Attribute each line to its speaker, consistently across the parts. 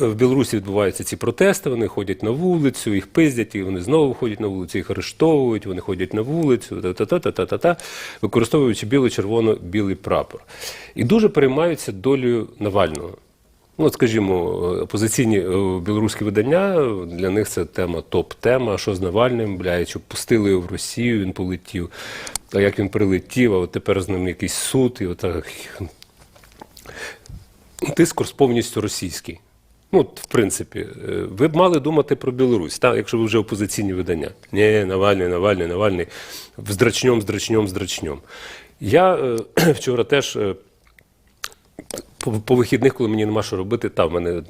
Speaker 1: В Білорусі відбуваються ці протести, вони ходять на вулицю, їх пиздять, і вони знову ходять на вулицю, їх арештовують, вони ходять на вулицю, та-та-та-та-та-та, використовуючи біло-червоно-білий прапор. І дуже переймаються долею Навального. Ну, от, скажімо, опозиційні е, білоруські видання для них це тема топ-тема. Що з Навальним, бля, що пустили його в Росію, він полетів. А як він прилетів, а от тепер з ним якийсь суд, і отак. Дискурс повністю російський. Ну, в принципі, е, ви б мали думати про Білорусь, так, якщо ви вже опозиційні видання. Ні, Навальний, Навальний, Навальний, здрачньом, здрачньом, здрачньом. Я е, вчора теж. е, по, по вихідних, коли мені нема що робити, там в мене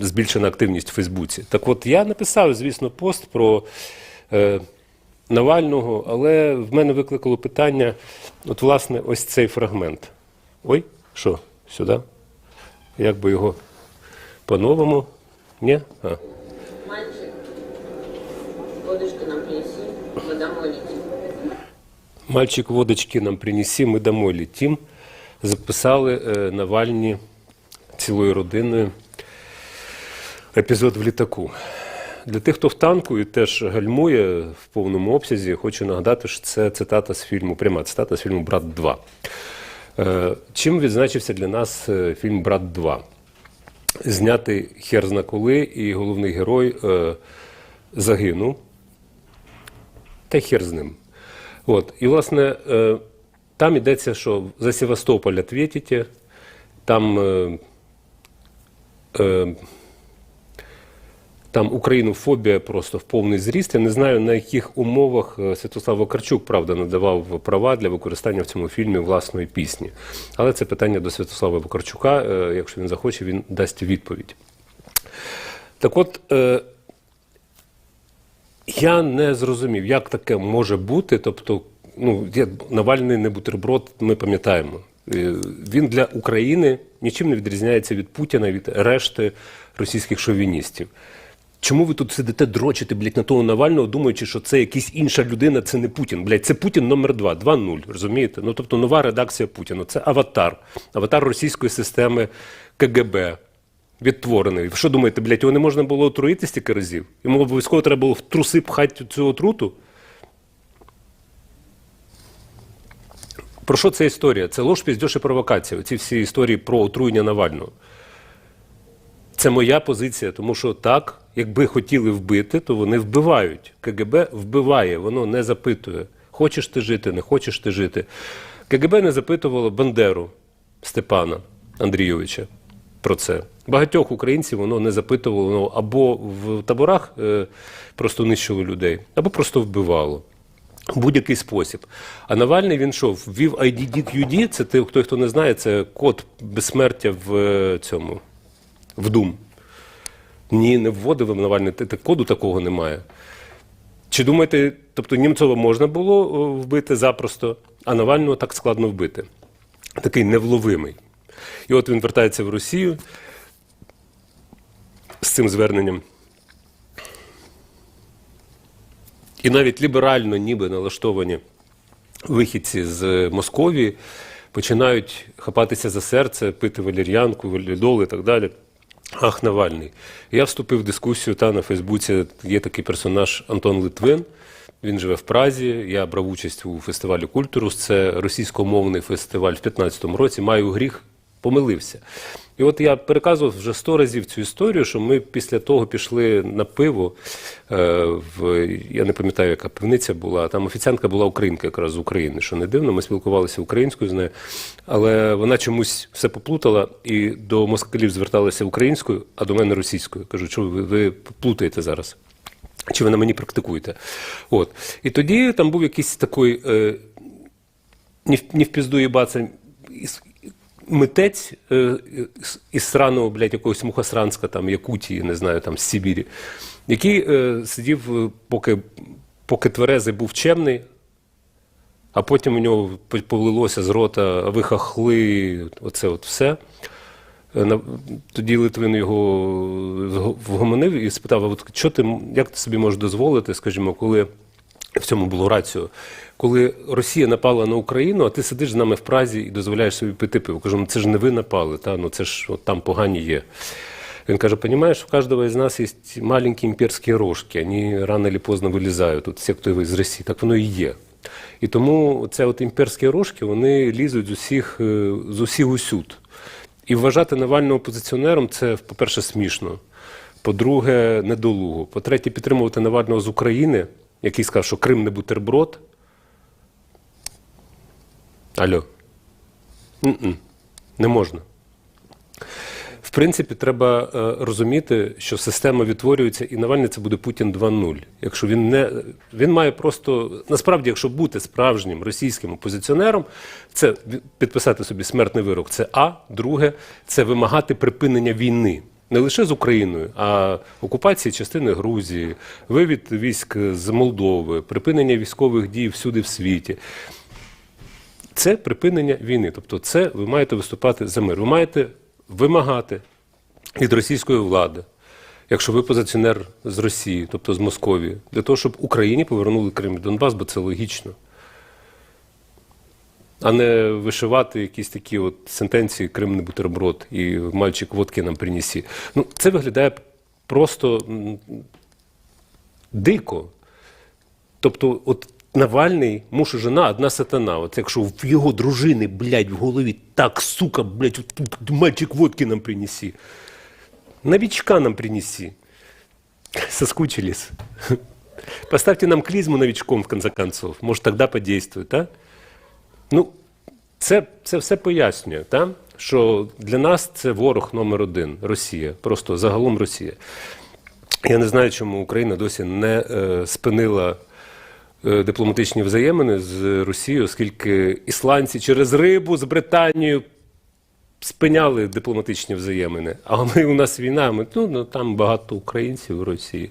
Speaker 1: збільшена активність в Фейсбуці. Так от я написав, звісно, пост про е, Навального, але в мене викликало питання: от, власне, ось цей фрагмент. Ой, що, сюди? Як би його по-новому? Ні? А.
Speaker 2: Мальчик, водочку нам принеси, мы домой летим.
Speaker 1: Мальчик водочки нам принеси, ми домой летім. Записали е, Навальні цілою родиною епізод в літаку. Для тих, хто в танку і теж гальмує в повному обсязі, хочу нагадати, що це цитата з фільму, пряма цитата з фільму Брат 2. Е, Чим відзначився для нас е, фільм Брат 2? Знятий хер зна коли, і головний герой е, загинув. Та хер з ним. От. І, власне, е, там йдеться, що за Севастополь відповідите, там, е, е, там українофобія просто в повний зріст. Я не знаю, на яких умовах е, Святослав Вакарчук, правда, надавав права для використання в цьому фільмі власної пісні. Але це питання до Святослава Вакарчука. Е, Якщо він захоче, він дасть відповідь. Так от, е, я не зрозумів, як таке може бути. Тобто, ну, Навальний не бутерброд, ми пам'ятаємо. Він для України нічим не відрізняється від Путіна, від решти російських шовіністів. Чому ви тут сидите дрочите, блядь, на того Навального, думаючи, що це якась інша людина, це не Путін. Блядь, це Путін номер 2, 2-0, розумієте? Ну, тобто нова редакція Путіна. Це аватар. Аватар російської системи КГБ. Відтворений. Що думаєте, блядь, його не можна було отруїти стільки разів? Йому обов'язково треба було в труси пхати цю отруту? Про що ця історія? Це ложь, піздьош і провокація. Ці всі історії про отруєння Навального. Це моя позиція, тому що так, якби хотіли вбити, то вони вбивають. КГБ вбиває, воно не запитує, хочеш ти жити, не хочеш ти жити. КГБ не запитувало Бандеру Степана Андрійовича про це. Багатьох українців воно не запитувало, воно або в таборах е, просто нищило людей, або просто вбивало. В будь-який спосіб. А Навальний він що, ввів IDDQD, це ти, хто, хто не знає, це код безсмертя в е, цьому, в Дум. Ні, не вводив Навальний, те- те- коду такого немає. Чи думаєте, тобто Німцова можна було вбити запросто, а Навального так складно вбити? Такий невловимий. І от він вертається в Росію з цим зверненням. І навіть ліберально ніби налаштовані вихідці з Московії починають хапатися за серце, пити валір'янку, валідол і так далі. Ах, Навальний. Я вступив в дискусію та на Фейсбуці. Є такий персонаж Антон Литвин. Він живе в Празі. Я брав участь у фестивалі Культурус. Це російськомовний фестиваль в 2015 році. Маю гріх, помилився. І от я переказував вже сто разів цю історію, що ми після того пішли на пиво. Е, в, я не пам'ятаю, яка пивниця була. Там офіціантка була українка якраз з України, що не дивно. Ми спілкувалися українською з нею, але вона чомусь все поплутала і до москалів зверталася українською, а до мене російською. Кажу, що ви, ви плутаєте зараз? Чи ви на мені практикуєте? От. І тоді там був якийсь такий е, не, в- пізду із- митець е, із- із сраного, блядь, якогось Мухасранська, там, Якутії, не знаю, там, з Сибірі, який е, сидів, е, поки, поки тверезий був чемний, а потім у нього по- повелилося з рота, «А ви оце от все. Е, Тоді Литвин його вгомонив і спитав: а от що ти, як ти собі можеш дозволити, скажімо, коли в цьому було раціо, коли Росія напала на Україну, а ти сидиш з нами в Празі і дозволяєш собі пити пиво. Кажу, ну це ж не ви напали, та? ну це ж от там погані є. Він каже, понимаешь, у каждого из нас есть маленькие имперские рожки, они рано или поздно вилізають, от всі, хто з Росії, так воно і є. І тому це от імперські рожки, вони лізуть з усіх, е, з усіх усюд. І вважати Навального опозиціонером це, по-перше, смішно. По-друге, недолуго. По-третє, підтримувати Навального з України, який сказав, що Крим не бутерброд. Алло. М-м. Не можна. В принципі, треба е, розуміти, що система відтворюється, і Навальний це буде Путін 2.0. Якщо він не він має просто насправді, якщо бути справжнім російським опозиціонером, це підписати собі смертний вирок. Це А, друге, це вимагати припинення війни. Не лише з Україною, а окупації частини Грузії, вивід військ з Молдови, припинення військових дій всюди в світі. Це припинення війни. Тобто, це ви маєте виступати за мир. Ви маєте вимагати від російської влади, якщо ви позиціонер з Росії, тобто з Московії, для того, щоб Україні повернули Крим і Донбас, бо це логічно. А не вишивати якісь такі от сентенції Крим не бутерброд і мальчик водки нам принесі. Ну, це виглядає просто дико. Тобто, от Навальний, муж і жена, одна сатана. От якщо в його дружини, блядь, в голові так, сука, блядь, от мальчик водки нам принеси. Новичка нам принеси. Соскучились. Поставьте нам клизму новичком, в конце концов. Может, тогда подействует, а? Ну, це, це все пояснює, та? що для нас це ворог номер один Росія, просто загалом Росія. Я не знаю, чому Україна досі не е, спинила е, дипломатичні взаємини з Росією, оскільки ісландці через рибу з Британією спиняли дипломатичні взаємини. А ми у нас війна, ми ну, ну там багато українців в Росії.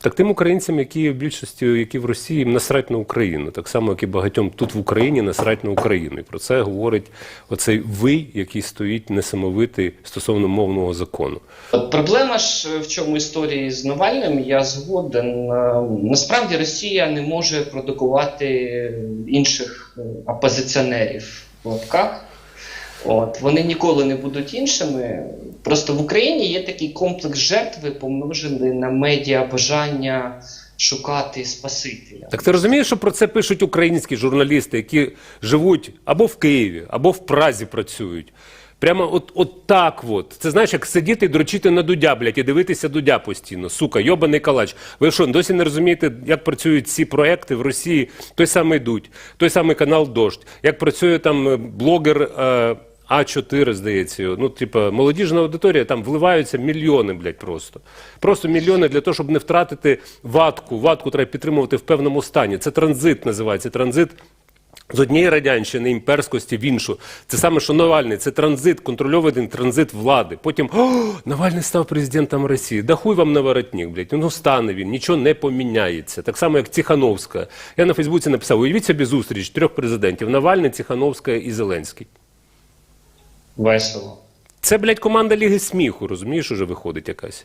Speaker 1: Так тим українцям, які в більшості, які в Росії, насрать на Україну, так само, як і багатьом тут в Україні насрать на Україну. І про це говорить оцей ви, який стоїть несамовитий стосовно мовного закону.
Speaker 3: Проблема ж в чому історії з Навальним, я згоден. Е, Насправді Росія не може продукувати інших е, опозиціонерів в лапках. От, вони ніколи не будуть іншими. Просто в Україні є такий комплекс жертви, помножений на медіа бажання шукати Спасителя.
Speaker 1: Так ти розумієш, що про це пишуть українські журналісти, які живуть або в Києві, або в Празі працюють. Прямо от, от так от. Це знаєш, як сидіти і дрочити на дудя, блядь, і дивитися дудя постійно. Сука, йобаний калач. Ви що, досі не розумієте, як працюють ці проекти в Росії? Той самий Дудь, той самий канал Дождь, як працює там е, блогер. Е, а4, здається, ну, типа, молодіжна аудиторія, там вливаються мільйони, блядь, просто. Просто мільйони для того, щоб не втратити ватку. Ватку треба підтримувати в певному стані. Це транзит називається. Транзит з однієї радянщини імперськості в іншу. Це саме, що Навальний, це транзит, контрольований транзит влади. Потім о, Навальний став президентом Росії. Да хуй вам на воротник, блядь. Ну стане він, нічого не поміняється. Так само, як Тихановська. Я на Фейсбуці написав: уявіть собі зустріч трьох президентів: Навальний, Тихановська і Зеленський.
Speaker 3: Весело.
Speaker 1: Це, блядь, команда Ліги сміху, розумієш, уже виходить якась.